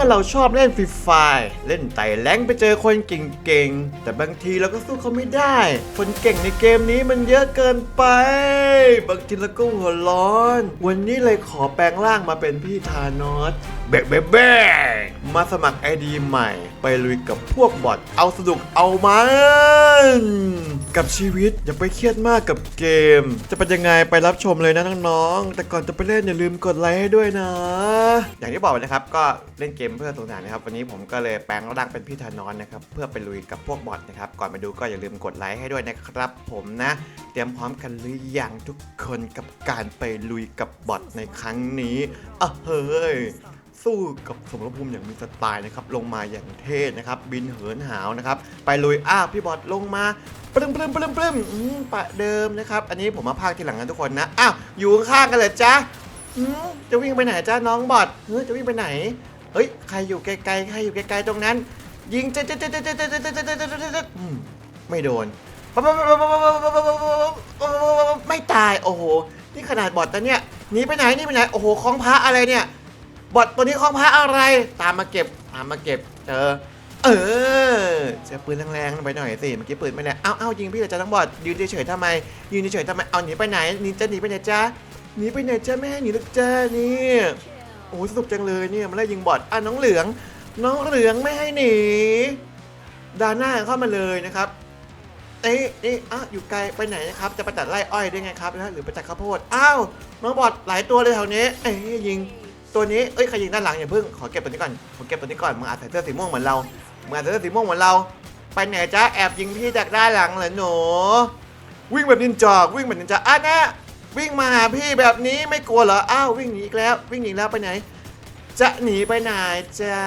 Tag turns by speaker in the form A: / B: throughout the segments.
A: มื่อเราชอบเล่นฟรีไฟเล่นไต่แรงไปเจอคนเก่งๆ แต่บางทีเราก็สู้เขาไม่ได้ คนเก่งในเกมนี้มันเยอะเกินไป บางทีเราก็หัวร้อน วันนี้เลยขอแปลงร่างมาเป็นพี่ธานอสเบ๊ะเบ๊ะเบ๊ะมาสมัครไอดีใหม่ ไปลุยกับพวกบอทเอาสนุกเอามันกับชีวิตอย่าไปเครียดมากกับเกม จะเป็นยังไงไปรับชมเลยนะน้องๆแต่ก่อนจะไปเล่นอย่าลืมกดไลค์ให้ด้วยนะ อย่างที่บอกนะครับก็เล่นเกมเพื่อสงสารนะครับวันนี้ผมก็เลยแปลงร่างเป็นพี่ธานอนนะครับเพื่อไปลุยกับพวกบอทนะครับก่อนไปดูก็อย่าลืมกดไลค์ให้ด้วยนะครับ ผมนะเตรียมพร้อมกันหรือยังทุกคนกับการไปลุยกับบอทในครั้งนี้อะเฮ้ยสู้กับสมรภูมิอย่างมีสไตล์นะครับลงมาอย่างเท่นะครับ บินเหินหาวนะครับไปลุยอ้าวพี่บอสลงมาปรึ้มปรึ้มปรึ้มปรึ้มอืมปะเดิมนะครับ อันนี้ผมมาพากทีหลังนะทุกคนนะอ้าวอยู่ข้างกันเลยจ้าจะวิ่งไปไหนจ้าน้องบอสเฮ้ยจะวิ่งไปไหน เฮ้ยใครอยู่ไกลๆใครอยู่ไกลๆตรงนั้น ยิงเจ๊เจ๊เจ๊เจ๊เจ๊เจ๊เจ๊เจ๊เจ๊เจ๊เจ๊เจ๊อืมไม่โดนไม่ตายโอ้โหนี่ขนาดบอทนะเนี่ยหนีไปไหนนี่ไปไหนโอ้โหคล้องพระอะไรเนี่ยบอทตัวนี้คล้องพระอะไร ตามมาเก็บตามมาเก็บเจอเออเจอปืนแรงๆไปหน่อยสิเมื่อกี้ปืนไม่แรงเอ้าเอ้ายิงพี่เหรอจ้าทั้งบอทยืนเฉยๆทำไมยืนเฉยๆทำไมเอาหนีไปไหนหนีจะหนีไปไหนจ้าหนีไปไหนจ้าแม่หนีลูกจ้านี่ โอ้ยสนุกจังเลยเนี่ยมันไล่ยิงบอทอะน้องเหลือง น้องเหลืองไม่ให้หนีดาน้าเข้ามาเลยนะครับเอ๊ะเอ๊ะอะอยู่ไกลไปไหนนะครับ จะไปตัดไร่อ้อยได้ไงครับนะหรือไปตัดข้าวโพดอ้าวน้องบอดหลายตัวเลยแถวนี้เอ้ยยิงตัวนี้เอ้ยใครยิงด้านหลังอย่าเพิ่งขอเก็บตัวนี้ก่อนขอเก็บตัวนี้ก่อนมึงอาจใส่เสื้อสีม่วงเหมือนเรามึงอาจใส่เสื้อสีม่วงเหมือนเรา ไปไหนจ้าแอบยิงพี่จากด้านหลังเหรอหนูวิ่งแบบนินจาวิ่งแบบนินจาอะนะ วิ่งมาหาพี่แบบนี้ไม่กลัวเหรอ อ้าววิ่งหนีอีกแล้ว วิ่งหนีแล้วไปไหน จะหนีไปไหนจ้า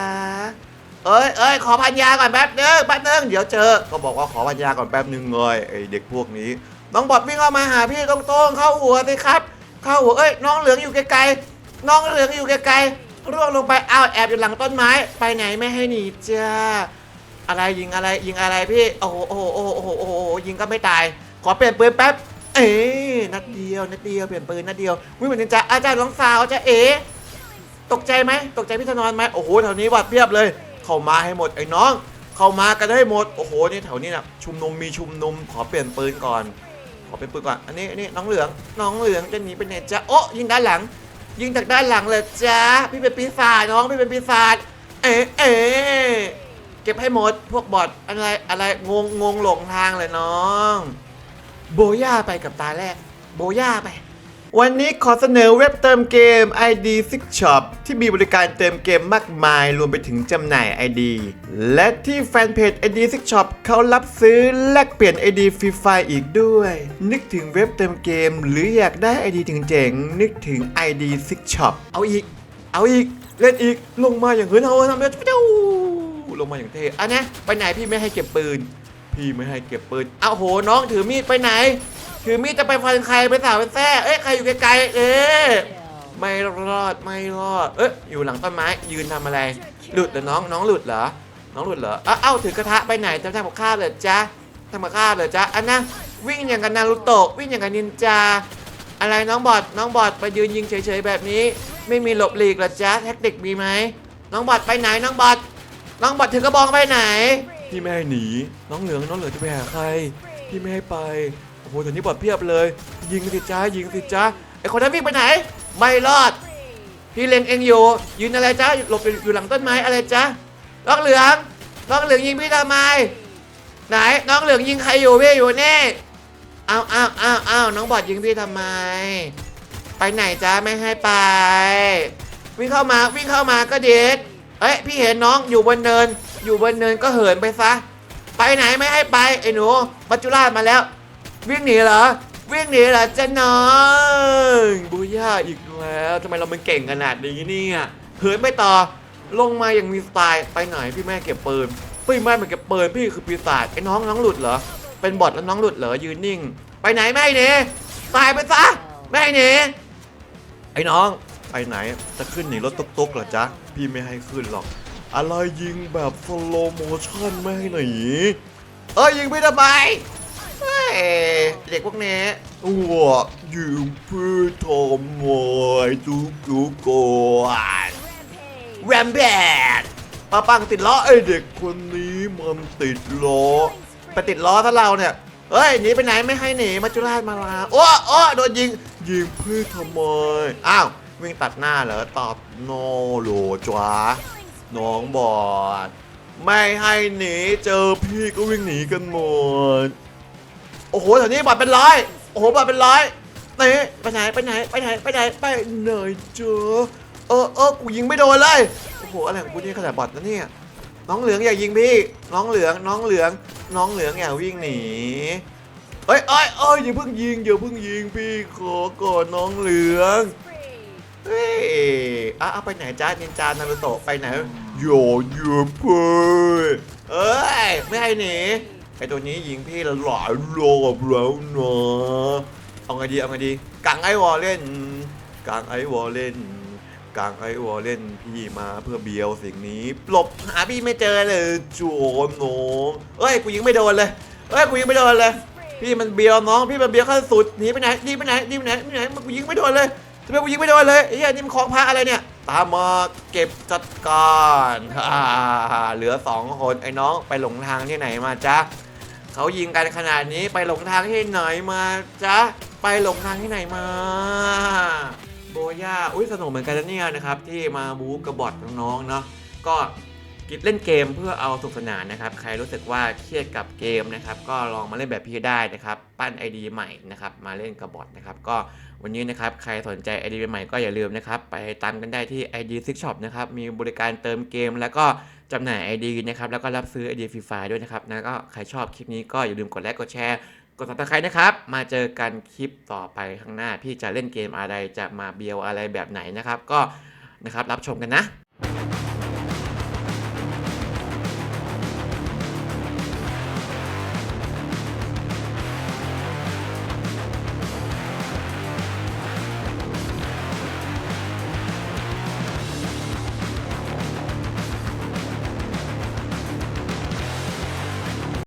A: เอ้ยเอ้ยขอพันยาก่อนแป๊บนึงแป๊บนึงเดี๋ยวเจอ ก็บอกว่าขอพันยาก่อนแป๊บนึงเลยไอเด็กพวกนี้ น้องบอดวิ่งเข้ามาหาพี่ตรงๆเข้าหัวสิครับ เข้าหัวเอ้ยน้องเหลืองอยู่ไกลๆน้องเหลืองอยู่ไกลๆร่วงลงไปอ้าวแอบอยู่หลังต้นไม้ ไปไหนไม่ให้หนีจ้าอะไรยิงอะไรยิงอะไรพี่โอ้โหโอ้โหโอ้โหโอ้โหโอ้โหยิงก็ไม่ตาย ขอเปลี่ยนปืนแป๊บ เอ๊ะนัดเดียวนัดเดียวเปลี่ยนปืนนัดเดียววิ่งเหมือนนินจาอาจารย์น้องสาวจะเอ๋ตกใจไหมตกใจพี่ธนอนไหมโอ้โหแถวนี้วัดเพียบเลย เข้ามาให้หมดไอ้น้อง เข้ามากันให้หมดโอ้โหนี่แถวนี้นะชุมนุมมีชุมนุมขอเปลี่ยนปืนก่อนขอเป็นปืนก่อนอันนี้อันนี้น้องเหลืองน้องเหลืองจะหนีไปไหนจ๊ะโอ้ยิงด้านหลัง ยิงจากด้านหลังเลยจ้าพี่เป็นปีศาจน้องพี่เป็นปีศาจเอ๊ะเอ๊ะเก็บให้หมดพวกบอทอะไรอะไรงงงงหลงทางเลยน้อง โบย่าไปกับตาแรก โบย่าไป วันนี้ขอเสนอเว็บเติมเกม ID Six Shop ที่มีบริการเติมเกมมากมาย รวมไปถึงจำหน่าย ID และที่แฟนเพจ ID Six Shop เขารับซื้อแลกเปลี่ยน ID ฟรีไฟอีกด้วย นึกถึงเว็บเติมเกม หรืออยากได้ ID ถึงเจ๋งๆนึกถึง ID Six Shop เอาอีก เอาอีก เล่นอีกลงมาอย่างเหินเอาทำแล้วเจ้าลงมาอย่างเท่อันนี้ไปไหนพี่ไม่ให้เก็บปืน พี่ไม่ให้เก็บปืนเอาโหน้องถือมีดไปไหน ถือมีดจะไปฟันใครไปสาวไปแซ่เอ้ยใครอยู่ไกลๆเอ๊ะไม่รอดไม่รอด เอ๊ะอยู่หลังต้นไม้ยืนทำอะไร หลุดเหรอน้องน้องหลุดเหรอ น้องหลุดเหรอเอ้าเอ้าถือกระทะไปไหนจะทำกับข้าวเหรอจ๊ะทำกับข้าวเหรอจ๊ะอันนะวิ่งอย่างกับนารูโตะวิ่งอย่างกับนินจาอะไรน้องบอดน้องบอดไปยืนยิงเฉยๆแบบนี้ ไม่มีหลบหลีกเหรอจ๊ะแท็กติกมีไหมน้องบอดไปไหนน้องบอดน้องบอดถือกระบองไปไหน พี่ไม่ให้หนี น้องเหลืองน้องเหลืองจะไปหาใคร พี่ไม่ให้ไป โอ้โหตอนนี้บอดเพียบเลย ยิงสิจ้ายิงสิจ้าไอคนนั้นวิ่งไปไหน ไม่รอด พี่เล็งเองอยู่ ยืนอะไรจ้าหลบอยู่หลังต้นไม้อะไรจ้าน้องเหลือง น้องเหลืองยิงพี่ทำไม ไหน น้องเหลืองยิงใครอยู่พี่อยู่นี่อ้าวอ้าวอ้าวอ้าวน้องบอดยิงพี่ทำไม ไปไหนจ้าไม่ให้ไป วิ่งเข้ามาวิ่งเข้ามาก็เด็ดเอ้ยพี่เห็นน้องอยู่บนเนิน อยู่บนเนินก็เหินไปซะ ไปไหนไม่ให้ไปไอ้หนูมัจจุราชมาแล้ว วิ่งหนีเหรอ วิ่งหนีเหรอเจ้าน้องบูย่าอีกแล้วทำไมเรามันเก่งขนาดนี้เนี่ยเหินไม่ต่อลงมาอย่างมีสไตล์ไปไหนพี่แม่เก็บปืนพี่แม่มาเก็บปืนพี่คือปีศาจไอ้น้องน้องหลุดเหรอเป็นบอทแล้วน้องหลุดเหรอยืนนิ่ง ไปไหนไม่หนีตายไปซะไม่หนีไอ้น้องไปไหนจะขึ้นหนีรถตุ๊กๆเหรอจ๊ะพี่ไม่ให้ขึ้นหรอก อะไรยิงแบบสโลโมชั่นไม่ให้หนีเอ้ยยิงพี่ทำไมเฮ้ยเด็กพวกนี้ว่ายืมเพื่อทำไมทุกทุกคนแรมแบดป้าปังติดล้อไอเด็กคนนี้มันติดล้อไปติดล้อถ้าเราเนี่ยเฮ้ยหนีไปไหนไม่ให้หนีมาจุราชมาลาโอ้โอ้โดนยิงยิงพี่ทำไมอ้าววิ่งตัดหน้าเหรอตอบโนโลจ้า น้องบอด ไม่ให้หนีเจอพี่ก็วิ่งหนีกันหมด โอ้โหแถวนี้บอดเป็นร้อย โอ้โหบอดเป็นร้อยนี่ไปไหนไปไหนไปไหนไปไหนไปไหนเจอเออเออกูยิงไม่โดนเลย โอ้โหอะไรของกูนี่ขนาดบอดนะเนี่ย น้องเหลืองอย่ายิงพี่ น้องเหลืองน้องเหลือง น้องเหลืองอย่าวิ่งหนีเอ้ยเอ้ยเอ้ยอย่าเพิ่งยิงอย่าเพิ่งยิงพี่ขอก่อนน้องเหลือง เฮ้ยอะเอาไปไหนจ้านินจานารุโตะไปไหนโยนเยืมเพื่อเอ้ยไม่ให้หนีไอตัวนี้ยิงพี่ละหลายรอบแล้วนะเอาไงดีเอาไงดีกังไอวอลเล่นกังไอวอลเล่นกังไอวอลเล่นพี่มาเพื่อเบียวสิ่งนี้หลบหาพี่ไม่เจอเลยโจนน้องเอ้ยกูยิงไม่โดนเลยเอ้ยกูยิงไม่โดนเลย พี่มันเบียวน้องพี่มันเบียวขั้นสุดหนีไปไหนหนีไปไหนหนีไปไหนหนีไปไหนมันกูยิงไม่โดนเลย ไมกูยิงไม่โดนเลยไอ้เหี้ยนี่มันของพระอะไรเนี่ย ตามมาเก็บจัดการฮ่าเหลือสองคนไอ้น้องไปหลงทางที่ไหนมาจ๊ะเขายิงกันขนาดนี้ไปหลงทางที่ไหนมาจ๊ะไปหลงทางที่ไหนมาโบย่าอุ้ยสนุกเหมือนกันนะเนี่ยนะครับ ที่มาบู๊กระบอดน้องๆเนาะก็ กิจเล่นเกมเพื่อเอาสุขสนานนะครับ ใครรู้สึกว่าเครียดกับเกมนะครับ ก็ลองมาเล่นแบบพี่ได้นะครับ ปั้น ID ใหม่นะครับ มาเล่นกับบอทนะครับ ก็วันนี้นะครับ ใครสนใจ ID ใหม่ก็อย่าลืมนะครับ ไปตามกันได้ที่ ID Six Shop นะครับ มีบริการเติมเกม แล้วก็จำหน่าย ID นะครับ แล้วก็รับซื้อ ID ฟรีไฟล์ด้วยนะครับนะก็ใครชอบคลิปนี้ก็อย่าลืมกดไลค์ กดแชร์ กดติดตามนะครับ มาเจอกันคลิปต่อไปข้างหน้า พี่จะเล่นเกมอะไร จะมาเบียวอะไรแบบไหนนะครับ ก็นะครับ รับชมกันนะ